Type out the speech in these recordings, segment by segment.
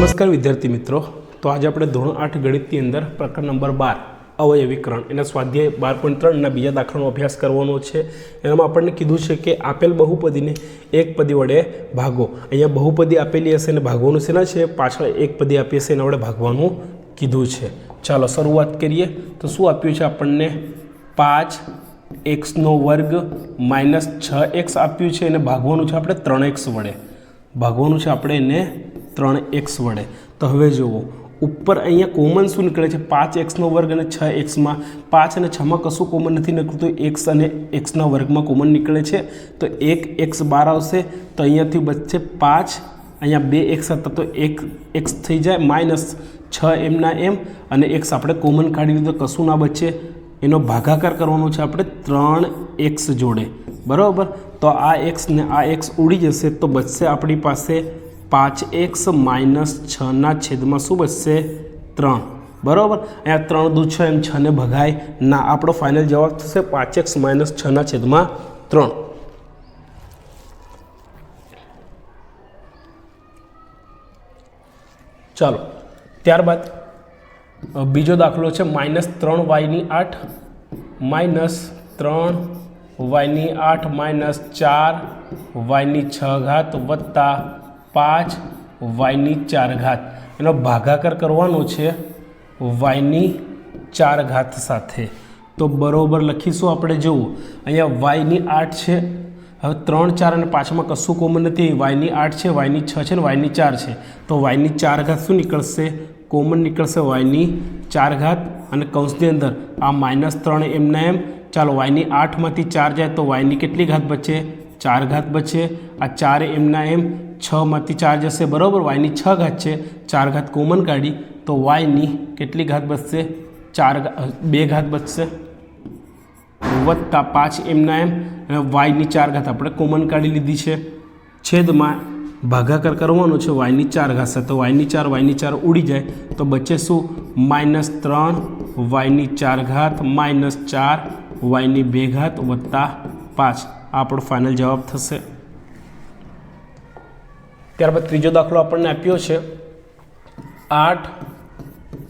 નમસ્કાર વિદ્યાર્થી મિત્રો. તો આજે આપણે ધોરણ આઠ ગણિતની અંદર પ્રકરણ નંબર બાર, અવયવીકરણ. એના સ્વાધ્યાય બાર પોઈન્ટ ત્રણના બીજા દાખલાનો અભ્યાસ કરવાનો છે. એમાં આપણને કીધું છે કે આપેલ બહુપદીને એક પદી વડે ભાગો. અહીંયા બહુપદી આપેલી હશે અને ભાગવાનું શેના છે? પાછળ એક પદી આપી હશે એના વડે ભાગવાનું કીધું છે. ચાલો શરૂઆત કરીએ. તો શું આપ્યું છે આપણને? પાંચ એક્સનો વર્ગ માઇનસ છ એક્સ આપ્યું છે એને ભાગવાનું છે આપણે ત્રણ એક્સ વડે. ભાગવાનું છે આપણે એને ત્રણ એક્સ વડે. તો હવે જુઓ, ઉપર અહીંયા કોમન શું નીકળે છે? પાંચ એક્સનો વર્ગ અને છ એક્સમાં. પાંચ અને છમાં કશું કોમન નથી નીકળતું. એક્સ અને એક્સના વર્ગમાં કોમન નીકળે છે. તો એક એક્સ બાર આવશે, તો અહીંયાથી બચશે પાંચ. અહીંયા બે એક્સ હતા, તો એક એક્સ થઈ જાય માઇનસ છ એમના એમ. અને એક્સ આપણે કોમન કાઢી લીધું કશું ના બચે. એનો ભાગાકાર કરવાનો છે આપણે ત્રણ એક્સ જોડે. બરાબર? તો આ એક્સને આ એક્સ ઉડી જશે તો બચશે આપણી પાસે પાંચ એક્સ માઇનસ છના છેદમાં શું બચશે? ત્રણ. બરાબર? અહીંયા ત્રણ દૂ છ એમ છને ભગાય. ના, આપણો ફાઇનલ જવાબ થશે પાંચ એક્સ માઇનસ છના છેદમાં ત્રણ. ચાલો. ત્યારબાદ બીજો દાખલો છે માઇનસ ત્રણ વાયની આઠ, માઇનસ ત્રણ વાયની આઠ, માઇનસ ચાર વાયની છ ઘાત વત્તા પાંચ વાયની ચાર ઘાત. એનો ભાગાકાર કરવાનો છે વાયની ચાર ઘાત સાથે. તો બરાબર લખીશું આપણે જોવું. અહીંયા વાયની આઠ છે. હવે ત્રણ, ચાર અને પાંચમાં કશું કોમન નથી. વાયની આઠ છે, વાયની છ છે ને વાયની ચાર છે. તો વાયની ચાર ઘાત શું નીકળશે? કોમન નીકળશે વાયની ચાર ઘાત અને કૌંસની અંદર. આ માઇનસ ત્રણ એમના એમ. ચાલો વાયની આઠમાંથી ચાર જાય તો વાયની કેટલી ઘાત બચે? ચાર ઘાત બચે. આ ચાર એમના એમ છમાંથી ચાર જશે. બરાબર? વાયની છ ઘાત છે. ચાર ઘાત કોમન કાઢી તો વાયની કેટલી ઘાત બચશે? ચાર બે ઘાત બચશે. વત્તા પાંચ એમના એમ. વાયની ચાર ઘાત. આપણે કોમન કાઢી લીધી છે. છેદમાં ભાગાકાર કરવાનો છે, વાયની ચાર ઘાત તો વાયની ચાર વાયની ચાર ઉડી જાય. તો બચે શું? માઇનસ ત્રણ, વાયની ચાર ઘાત, માઇનસ ચાર, વાયની બે ઘાત વત્તા પાંચ. આપણો ફાઇનલ જવાબ થશે. ત્યારબાદ ત્રીજો દાખલો આપણને આપ્યો છે. આઠ,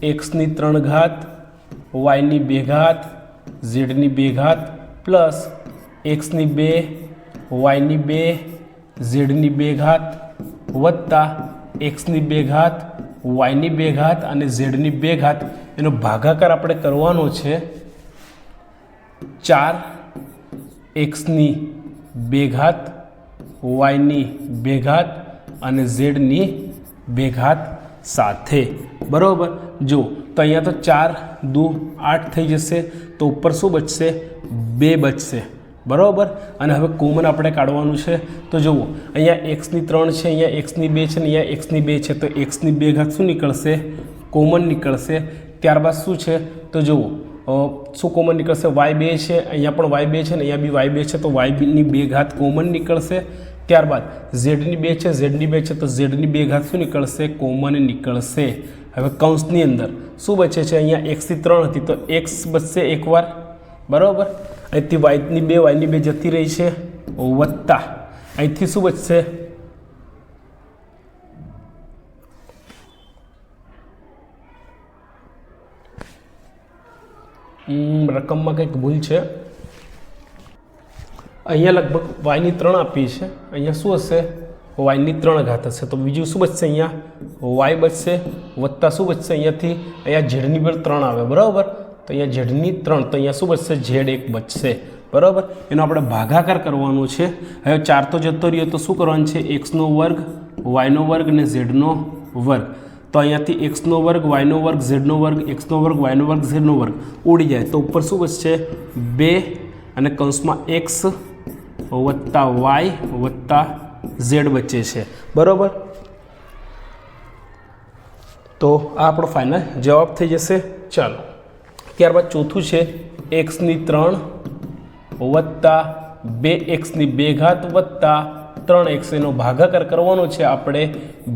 એક્સની ત્રણ ઘાત, વાયની બે ઘાત, ઝેડની બે ઘાત, પ્લસ એક્સની બે, વાયની બે ઝેડની બે ઘાત વત્તા એક્સની બે ઘાત વાયની બે ઘાત અને ઝેડની બે ઘાત. એનો ભાગાકાર આપણે કરવાનો છે ચાર એક્સની બે ઘાત, વાયની બે ઘાત અને ઝેડની બે ઘાત સાથે. બરાબર? જો, તો અહીંયા તો ચાર દુ આઠ થઈ જશે, તો ઉપર શું બચશે? બે બચશે. બરાબર? અને હવે કોમન આપણે કાઢવાનું છે. તો જુઓ, અહીંયા એક્સની ત્રણ છે, અહીંયા એક્સની બે છે ને અહીંયા એક્સની બે છે. તો એક્સની બે ઘાત શું નીકળશે? કોમન નીકળશે. ત્યારબાદ શું છે? તો જુઓ શું કોમન નીકળશે? વાય બે છે, અહીંયા પણ વાય બે છે ને અહીંયા બી વાય બે છે. તો વાયની બે ઘાત કોમન નીકળશે. ત્યારબાદ ઝેડની બે છે ઝેડની બે છે. તો ઝેડની બે ઘાત શું નીકળશે? કોમન નીકળશે. હવે કૌંસની અંદર શું બચે છે? અહીંયા એક્સથી ત્રણ હતી, તો એક્સ બચશે એકવાર. બરાબર? અહીંથી વાયની બે વાયની બે જતી રહી છે. વત્તા. અહીંથી શું બચશે રકમમાં કંઈક ભૂલ છે. અહીંયા લગભગ વાયની ત્રણ આપી છે. અહીંયા શું હશે? વાયની ત્રણ ઘાત હશે. તો બીજું શું બચશે અહીંયા? વાય બચશે. વત્તા શું બચશે અહીંયાથી? અહીંયા ઝેડની પર ત્રણ આવે. બરાબર? અહીંયા ઝેડની ત્રણ, તો અહીંયા શું બચશે? ઝેડ એક બચશે. બરાબર? એનો આપણે ભાગાકાર કરવાનો છે. હવે ચાર તો જતો રહ્યો, તો શું કરવાનું છે? એક્સનો વર્ગ વાયનો વર્ગ અને ઝેડનો વર્ગ. તો અહીંયાથી એક્સનો વર્ગ વાયનો વર્ગ ઝેડનો વર્ગ એક્સનો વર્ગ વાયનો વર્ગ ઝેડનો વર્ગ ઉડી જાય. તો ઉપર શું બચશે? બે અને કૌંસમાં એક્સ વત્તા વાય વત્તા ઝેડ બચે છે. બરાબર? તો આ આપણો ફાઇનલ જવાબ થઈ જશે. ચાલો. ત્યારબાદ ચોથું છે, એક્સની ત્રણ વત્તા બે એક્સની બે ઘાત વત્તા ત્રણ એક્સ એનો ભાગાકાર કરવાનો છે આપણે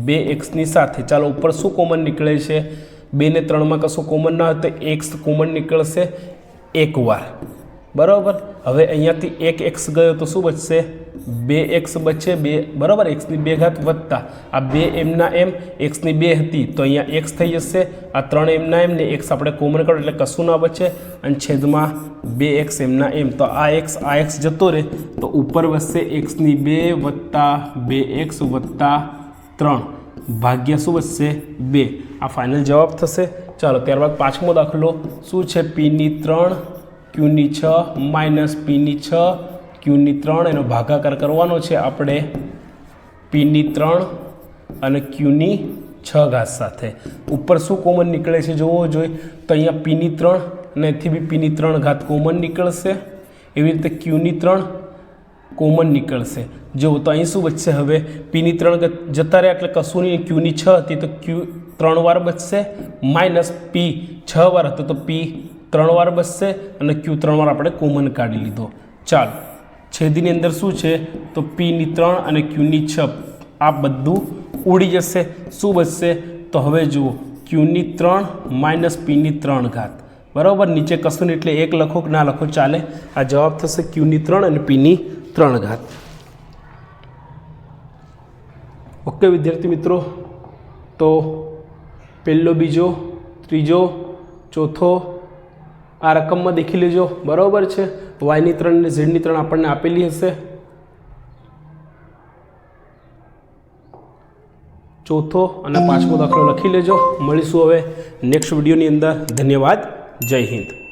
બે એક્સની સાથે. ચાલો ઉપર શું કોમન નીકળે છે? બે ને ત્રણમાં કશું કોમન ના હોય તો એક્સ કોમન નીકળશે એકવાર. બરાબર? હવે અહીંયાથી એક એક્સ ગયો તો શું બચશે? બે એક્સ બચે બે, બરાબર? એક્સની બે ઘાત વત્તા આ બે એમના એમ એક્સની બે હતી. તો અહીંયા એક્સ થઈ જશે. આ ત્રણ એમના એમ ને એક્સ આપણે કોમન કરો એટલે કશું ના બચે. અને છેદમાં બે એક્સ એમના એમ. તો આ એક્સ આ એક્સ જતો રહે. તો ઉપર વધશે એક્સની બે વત્તા બે એક્સ વત્તા ત્રણ. ભાગ્ય શું વધશે બે. આ ફાઇનલ જવાબ થશે. ચાલો, ત્યારબાદ પાંચમો દાખલો. શું છે? પીની ત્રણ ક્યુની છ માઇનસ પીની છ, ક્યુની ત્રણ, એનો ભાગાકાર કરવાનો છે આપણે પીની ત્રણ અને ક્યુની છ ઘાત સાથે. ઉપર શું કોમન નીકળે છે જોવો જોઈએ. તો અહીંયા પીની ત્રણ અને એથી બી પીની ત્રણ ઘાત કોમન નીકળશે. એવી રીતે ક્યુની ત્રણ કોમન નીકળશે. જો તો અહીં શું બચશે હવે? પીની ત્રણ જતા રહ્યા એટલે કશું નહીં. ક્યુની છ હતી તો ક્યુ ત્રણ વાર બચશે. માઇનસ પી છ વાર હતો તો પી ત્રણ વાર બસશે અને ક્યુ ત્રણ વાર આપણે કોમન કાઢી લીધો. ચાલો, છેદીની અંદર શું છે? તો પીની ત્રણ અને ક્યુની છ. આ બધું ઉડી જશે. શું બચશે? તો હવે જુઓ, ક્યુની ત્રણ માઇનસ પીની ત્રણ ઘાત. બરાબર? નીચે કશું એટલે એક લખો કે ના લખો, ચાલે. આ જવાબ થશે ક્યુની ત્રણ અને પીની ત્રણ ઘાત. ઓકે, વિદ્યાર્થી મિત્રો? તો પહેલો બીજો, ત્રીજો, ચોથો આ રકમમાં દેખી લેજો. બરાબર છે? વાયની ત્રણ અને ઝેડની ત્રણ આપણને આપેલી હશે. ચોથો અને પાંચમો દાખલો લખી લેજો. મળીશું હવે નેક્સ્ટ વિડીયોની અંદર. ધન્યવાદ. જય હિન્દ.